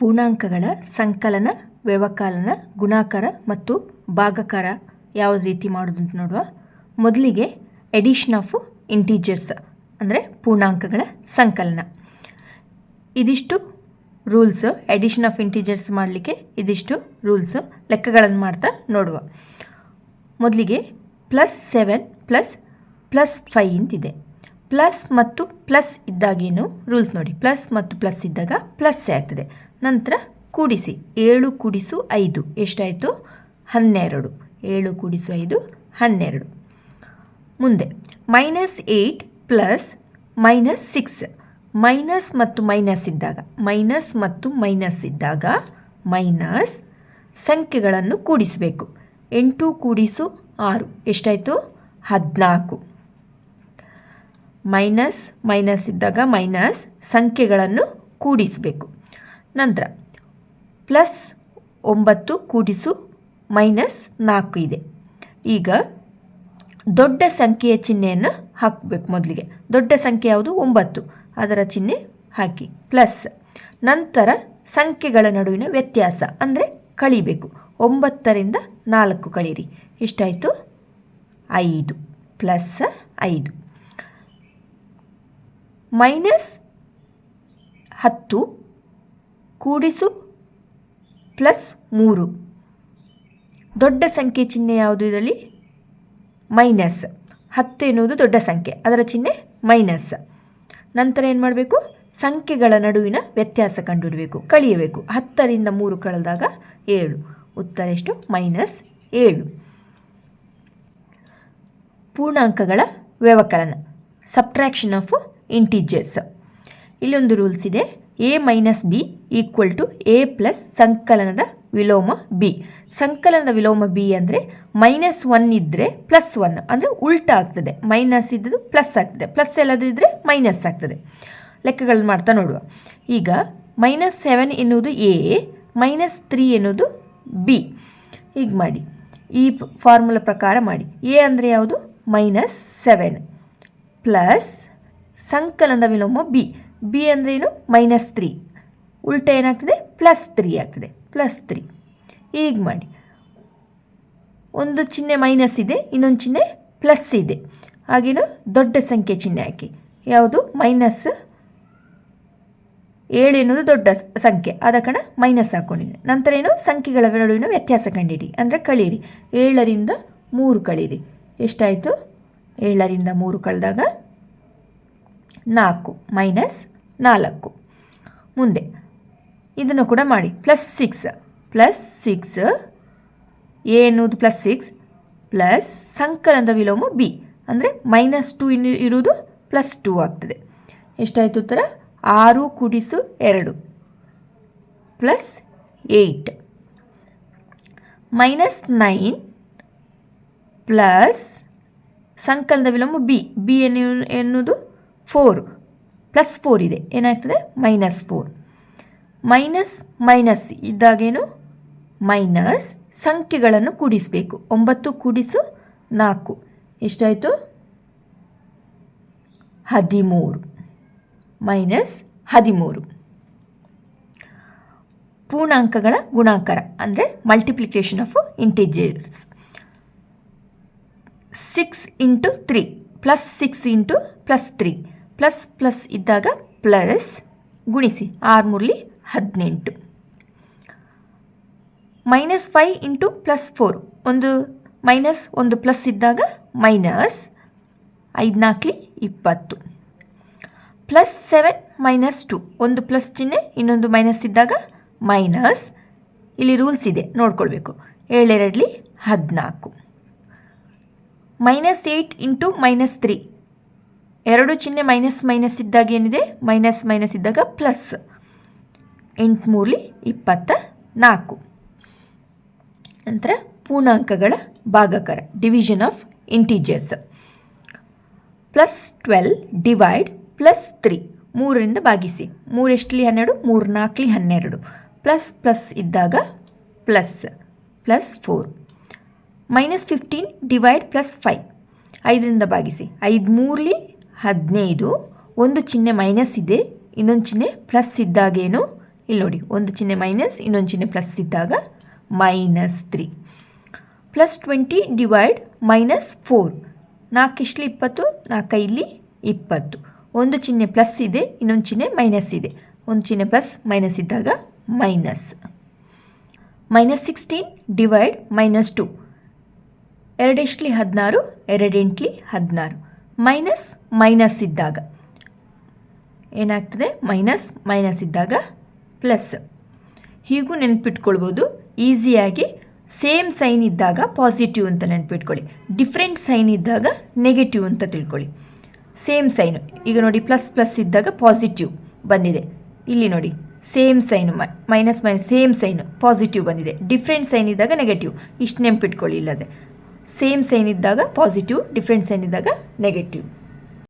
ಪೂರ್ಣಾಂಕಗಳ ಸಂಕಲನ, ವ್ಯವಕಲನ, ಗುಣಾಕಾರ ಮತ್ತು ಭಾಗಾಕಾರ ಯಾವ ರೀತಿ ಮಾಡೋದು ಅಂತ ನೋಡುವ. ಮೊದಲಿಗೆ ಎಡಿಷನ್ ಆಫ್ ಇಂಟೀಜರ್ಸ್ ಅಂದರೆ ಪೂರ್ಣಾಂಕಗಳ ಸಂಕಲನ. ಇದಿಷ್ಟು ರೂಲ್ಸು ಎಡಿಷನ್ ಆಫ್ ಇಂಟೀಜರ್ಸ್ ಮಾಡಲಿಕ್ಕೆ ಇದಿಷ್ಟು ರೂಲ್ಸು ಲೆಕ್ಕಗಳನ್ನು ಮಾಡ್ತಾ ನೋಡುವ. ಮೊದಲಿಗೆ plus seven plus plus five ಅಂತಿದೆ ಪ್ಲಸ್ ಮತ್ತು ಪ್ಲಸ್ ಇದ್ದಾಗೇನು ರೂಲ್ಸ್ ನೋಡಿ. ಪ್ಲಸ್ ಮತ್ತು ಪ್ಲಸ್ ಇದ್ದಾಗ ಪ್ಲಸ್ ಆಗ್ತದೆ. ನಂತರ ಕೂಡಿಸಿ. ಏಳು ಕೂಡಿಸು ಐದು. ಎಷ್ಟಾಯಿತು? ಹನ್ನೆರಡು. ಏಳು ಕೂಡಿಸು ಐದು, ಹನ್ನೆರಡು. ಮುಂದೆ. Minus eight plus minus six. Minus ಮತ್ತು ಮೈನಸ್ ಇದ್ದಾಗ. ಮೈನಸ್ ಮತ್ತು ಮೈನಸ್ ಇದ್ದಾಗ ಮೈನಸ್ ಸಂಖ್ಯೆಗಳನ್ನು ಕೂಡಿಸಬೇಕು. ಎಂಟು ಕೂಡಿಸು ಆರು. ಎಷ್ಟಾಯಿತು? ಹದಿನಾಲ್ಕು. ಮೈನಸ್ ಮೈನಸ್ ಇದ್ದಾಗ ಮೈನಸ್ ಸಂಖ್ಯೆಗಳನ್ನು ಕೂಡಿಸಬೇಕು. ನಂತರ ಪ್ಲಸ್ ಒಂಬತ್ತು ಕೂಡಿಸು ಮೈನಸ್ ನಾಲ್ಕು ಇದೆ. ಈಗ ದೊಡ್ಡ ಸಂಖ್ಯೆಯ ಚಿಹ್ನೆಯನ್ನು ಹಾಕಬೇಕು ಮೊದಲಿಗೆ. ದೊಡ್ಡ ಸಂಖ್ಯೆ ಯಾವುದು? ಒಂಬತ್ತು. ಅದರ ಚಿಹ್ನೆ ಹಾಕಿ. ಪ್ಲಸ್ ನಂತರ ಸಂಖ್ಯೆಗಳ ನಡುವಿನ ವ್ಯತ್ಯಾಸ, ಅಂದರೆ ಕಳಿಬೇಕು. ಒಂಬತ್ತರಿಂದ ನಾಲ್ಕು ಕಳೀರಿ. ಎಷ್ಟಾಯಿತು? ಐದು ಪ್ಲಸ್ ಐದು. ಮೈನಸ್ ಹತ್ತು ಕೂಡಿಸು ಪ್ಲಸ್ ಮೂರು. ದೊಡ್ಡ ಸಂಖ್ಯೆ ಚಿಹ್ನೆ ಯಾವುದು ಇದರಲ್ಲಿ? ಮೈನಸ್. ಹತ್ತು ಎನ್ನುವುದು ದೊಡ್ಡ ಸಂಖ್ಯೆ. ಅದರ ಚಿಹ್ನೆ ಮೈನಸ್. ನಂತರ ಏನು ಮಾಡಬೇಕು? ಸಂಖ್ಯೆಗಳ ನಡುವಿನ ವ್ಯತ್ಯಾಸ ಕಂಡುಹಿಡಬೇಕು. ಕಳೆಯಬೇಕು. ಹತ್ತರಿಂದ ಮೂರು ಕಳೆದಾಗ ಏಳು. ಉತ್ತರ ಎಷ್ಟು? ಮೈನಸ್ ಏಳು. ಪೂರ್ಣಾಂಕಗಳ ವ್ಯವಕಲನ. Subtraction of integers. ಇಲ್ಲೊಂದು ರೂಲ್ಸ್ ಇದೆ. A minus B equal to A plus ಸಂಕಲನದ ವಿಲೋಮ ಬಿ ಸಂಕಲನದ ವಿಲೋಮ ಬಿ ಅಂದರೆ ಮೈನಸ್ ಒನ್ ಇದ್ದರೆ ಪ್ಲಸ್ ಒನ್ ಅಂದರೆ ಉಲ್ಟಾ ಆಗ್ತದೆ. ಮೈನಸ್ ಇದ್ದದ್ದು ಪ್ಲಸ್ ಆಗ್ತದೆ. ಪ್ಲಸ್ ಎಲ್ಲದಿದ್ದರೆ ಮೈನಸ್ ಆಗ್ತದೆ. ಲೆಕ್ಕಗಳನ್ನು ಮಾಡ್ತಾ ನೋಡುವ. ಈಗ ಮೈನಸ್ ಸೆವೆನ್ ಎನ್ನುವುದು ಎ ಮೈನಸ್ ತ್ರೀ ಎನ್ನುವುದು ಬಿ ಹೀಗೆ ಮಾಡಿ. ಈ ಫಾರ್ಮುಲಾ ಪ್ರಕಾರ ಮಾಡಿ. ಎ ಅಂದರೆ ಯಾವುದು? ಮೈನಸ್ ಸೆವೆನ್ ಪ್ಲಸ್ ಸಂಕಲನದ ವಿಲೋಮ ಬಿ ಬಿ ಅಂದರೆ ಏನು? ಮೈನಸ್ ತ್ರೀ ಉಲ್ಟ ಏನಾಗ್ತದೆ? ಪ್ಲಸ್ ತ್ರೀ ಆಗ್ತದೆ. ಪ್ಲಸ್ ತ್ರೀ ಈಗ ಮಾಡಿ. ಒಂದು ಚಿಹ್ನೆ ಮೈನಸ್ ಇದೆ, ಇನ್ನೊಂದು ಚಿಹ್ನೆ ಪ್ಲಸ್ ಇದೆ. ಹಾಗೇನು? ದೊಡ್ಡ ಸಂಖ್ಯೆ ಚಿಹ್ನೆ ಹಾಕಿ. ಯಾವುದು? ಮೈನಸ್ ಏಳು ಎನ್ನುವುದು ದೊಡ್ಡ ಸಂಖ್ಯೆ. ಆದ ಕಾರಣ ಮೈನಸ್ ಹಾಕ್ಕೊಂಡಿದೆ ನಂತರ ಏನು? ಸಂಖ್ಯೆಗಳ ನಡುವಿನ ವ್ಯತ್ಯಾಸ ಕಂಡಿಡಿ. ಅಂದರೆ ಕಳೀರಿ. ಏಳರಿಂದ ಮೂರು ಕಳೀರಿ. ಎಷ್ಟಾಯಿತು? ಏಳರಿಂದ ಮೂರು ಕಳೆದಾಗ ನಾಲ್ಕು. ಮೈನಸ್ ನಾಲ್ಕು. ಮುಂದೆ, ಇದನ್ನು ಕೂಡ ಮಾಡಿ. Plus six. Plus six. A ಎನ್ನುವುದು ಪ್ಲಸ್ ಸಿಕ್ಸ್. ಪ್ಲಸ್ ಸಂಕಲನದ ವಿಲೋಮ ಬಿ. ಅಂದರೆ ಮೈನಸ್ ಟು ಇನ್ನು ಇರುವುದು ಪ್ಲಸ್ ಟು ಆಗ್ತದೆ. ಎಷ್ಟಾಯಿತು ಉತ್ತರ? ಆರು ಕುಡಿಸು ಎರಡು. Plus eight. Minus nine. Plus ಸಂಕಲನದ ವಿಲೋಮ ಬಿ. ಬಿ ಎನ್ನು ಎನ್ನುವುದು ಫೋರ್. ಪ್ಲಸ್ ಫೋರ್ ಇದೆ. ಏನಾಗ್ತದೆ? ಮೈನಸ್ ಫೋರ್ ಮೈನಸ್ ಮೈನಸ್ ಇದ್ದಾಗೇನು? ಮೈನಸ್ ಸಂಖ್ಯೆಗಳನ್ನು ಕೂಡಿಸಬೇಕು. ಒಂಬತ್ತು ಕೂಡಿಸು ನಾಲ್ಕು. ಎಷ್ಟಾಯಿತು? ಹದಿಮೂರು. ಮೈನಸ್ ಹದಿಮೂರು. ಪೂರ್ಣಾಂಕಗಳ ಗುಣಾಕಾರ, ಅಂದರೆ multiplication of integers six into three plus six into plus three plus plus ಇದ್ದಾಗ ಪ್ಲಸ್ ಗುಣಿಸಿ ಆರು ಮೂರಲಿ ಹದಿನೆಂಟು. Minus five into plus four ಒಂದು ಮೈನಸ್ ಒಂದು ಪ್ಲಸ್ ಇದ್ದಾಗ ಮೈನಸ್ ಐದುನಾಲ್ಕಲಿ ಇಪ್ಪತ್ತು. ಪ್ಲಸ್ ಸೆವೆನ್ ಮೈನಸ್ ಟು ಒಂದು ಪ್ಲಸ್ ಚಿಹ್ನೆ, ಇನ್ನೊಂದು ಮೈನಸ್ ಇದ್ದಾಗ ಮೈನಸ್ ಇಲ್ಲಿ ರೂಲ್ಸ್ ಇದೆ, ನೋಡ್ಕೊಳ್ಬೇಕು. ಏಳೆರಡಲಿ ಹದಿನಾಲ್ಕು. Minus eight into minus three ಎರಡು ಚಿಹ್ನೆ ಮೈನಸ್ ಮೈನಸ್ ಇದ್ದಾಗ ಏನಿದೆ? ಮೈನಸ್ ಮೈನಸ್ ಇದ್ದಾಗ ಪ್ಲಸ್ ಎಂಟುಮೂರಲಿ ಇಪ್ಪತ್ತ ನಾಲ್ಕು. ನಂತರ ಪೂರ್ಣಾಂಕಗಳ ಭಾಗಕರ division of integers plus twelve divide plus three ಮೂರರಿಂದ ಭಾಗಿಸಿ. ಮೂರೆಷ್ಟಲಿ ಹನ್ನೆರಡು. ಮೂರು ನಾಲ್ಕಲಿ? ಹನ್ನೆರಡು. ಪ್ಲಸ್ ಪ್ಲಸ್ ಇದ್ದಾಗ plus plus four minus fifteen divide plus five ಐದರಿಂದ ಭಾಗಿಸಿ. ಐದು ಮೂರಲಿ ಹದಿನೈದು, ಒಂದು ಚಿಹ್ನೆ ಮೈನಸ್ ಇದೆ, ಇನ್ನೊಂದು ಚಿಹ್ನೆ ಪ್ಲಸ್ ಇದ್ದಾಗೇನು? ಇಲ್ಲಿ ನೋಡಿ, ಒಂದು ಚಿಹ್ನೆ ಮೈನಸ್ ಇನ್ನೊಂದು ಚಿಹ್ನೆ ಪ್ಲಸ್ ಇದ್ದಾಗ minus three plus twenty divide minus four ನಾಲ್ಕಿಷ್ಟಲಿ ಇಪ್ಪತ್ತು? ನಾಲ್ಕೈಲಿ ಇಪ್ಪತ್ತು. ಒಂದು ಚಿಹ್ನೆ ಪ್ಲಸ್ ಇದೆ, ಇನ್ನೊಂದು ಚಿಹ್ನೆ ಮೈನಸ್ ಇದೆ. ಒಂದು ಚಿಹ್ನೆ ಪ್ಲಸ್ ಮೈನಸ್ ಇದ್ದಾಗ minus minus sixteen divide minus two ಎರಡೆಷ್ಟಲಿ ಹದಿನಾರು? ಎರಡೆಂಟ್ಲಿ ಹದಿನಾರು. ಮೈನಸ್ ಮೈನಸ್ ಇದ್ದಾಗ. ಏನಾಗ್ತದೆ? ಮೈನಸ್ ಮೈನಸ್ ಇದ್ದಾಗ ಪ್ಲಸ್. ಹೀಗೂ ನೆನ್ಪಿಟ್ಕೊಳ್ಬೋದು. ಈಸಿಯಾಗಿ ಸೇಮ್ ಸೈನ್ ಇದ್ದಾಗ ಪಾಸಿಟಿವ್ ಅಂತ ನೆನ್ಪಿಟ್ಕೊಳ್ಳಿ. ಡಿಫ್ರೆಂಟ್ ಸೈನ್ ಇದ್ದಾಗ ನೆಗೆಟಿವ್ ಅಂತ ತಿಳ್ಕೊಳ್ಳಿ. Same sign. ಈಗ ನೋಡಿ, ಪ್ಲಸ್ ಪ್ಲಸ್ ಇದ್ದಾಗ ಪಾಸಿಟಿವ್ ಬಂದಿದೆ. ಇಲ್ಲಿ ನೋಡಿ, same sign minus minus same sign positive ಬಂದಿದೆ. ಡಿಫ್ರೆಂಟ್ ಸೈನ್ ಇದ್ದಾಗ ನೆಗೆಟಿವ್. ಇಷ್ಟು ನೆನ್ಪಿಟ್ಕೊಳ್ಳಿ ಇಲ್ಲದೆ ಸೇಮ್ ಸೈನ್ ಇದ್ದಾಗ ಪಾಸಿಟಿವ್ ಡಿಫ್ರೆಂಟ್ ಸೈನ್ ಇದ್ದಾಗ ನೆಗೆಟಿವ್